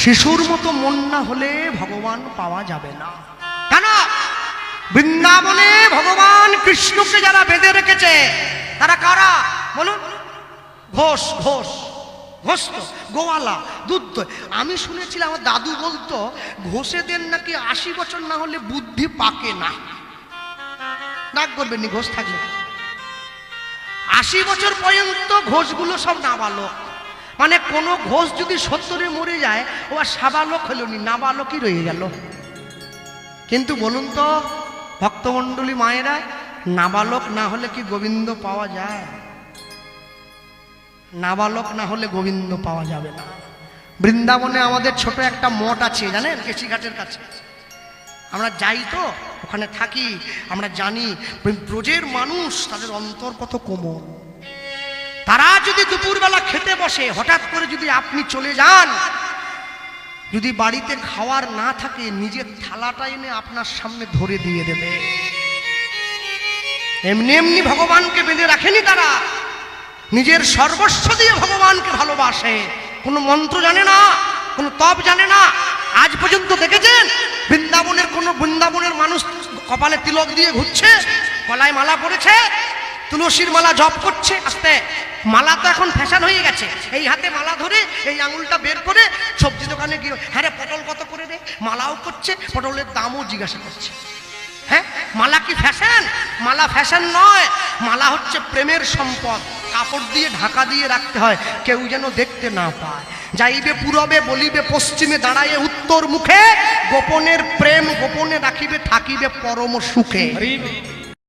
শিশুর মতো মন না হলে ভগবান পাওয়া যাবে না। কেন? বৃন্দাবনে ভগবান কৃষ্ণকে যারা বেঁধে রেখেছে, তারা কারা? বলুন। ঘোষ ঘোষ ঘোষ গোয়ালা দুধ আমি শুনেছিলাম, আমার দাদু বলতো, ঘোষেদের নাকি আশি বছর না হলে বুদ্ধি পাকে না। ডাক করবেন ঘোষ থাকলে আশি বছর পর্যন্ত ঘোষগুলো সব নাবালক। মানে কোনো ঘোষ যদি সত্তরে মরে যায়, ও আর সাবালক হলো নি, নাবালকই রয়ে গেল। কিন্তু বলুন তো, ভক্তমণ্ডলী মায়েরা, নাবালক না হলে কি গোবিন্দ পাওয়া যায়? নাবালক না হলে গোবিন্দ পাওয়া যাবে না। বৃন্দাবনে আমাদের ছোট একটা মঠ আছে, জানেন কেশিঘাটের কাছে। আমরা যাই তো, ওখানে থাকি, আমরা জানি ব্রজের মানুষ তাদের অন্তর কত কোমল। তারা যদি দুপুরবেলা খেতে বসে, হঠাৎ করে যদি আপনি চলে যান, যদি বাড়িতে খাওয়ার না থাকে, নিজের থালাটা এনে আপনার সামনে ধরে দিয়ে দেবে। এমনি এমনি ভগবানকে বেঁধে রাখেনি তারা। নিজের সর্বস্ব দিয়ে ভগবানকে ভালোবাসে। কোনো মন্ত্র জানে না, কোনো তপ জানে না। আজ পর্যন্ত দেখেছেন? বৃন্দাবনের কোনো বৃন্দাবনের মানুষ কপালে তিলক দিয়ে ঘুরছে, গলায় মালা পড়েছে তুলসীর মালা জপ করছে, আস্তে মালা তো এখন ফ্যাশন হয়ে গেছে। এই হাতে মালা ধরে, এই আঙুলটা বের করে সবজি দোকানে গিয়ে হ্যাঁ রে, পটল কত করে রে? মালাও করছে, পটলের দামও জিজ্ঞাসা করছে। হ্যাঁ মালা কি ফ্যাশন? মালা ফ্যাশন নয়, মালা হচ্ছে প্রেমের সম্পদ। কাপড় দিয়ে ঢাকা দিয়ে রাখতে হয়, কেউ যেন দেখতে না পায়। যাইবে পূরবে, বলিবে পশ্চিমে দাঁড়াইয়ে উত্তর মুখে, গোপনের প্রেম গোপনে রাখিবে, থাকিবে পরম সুখে।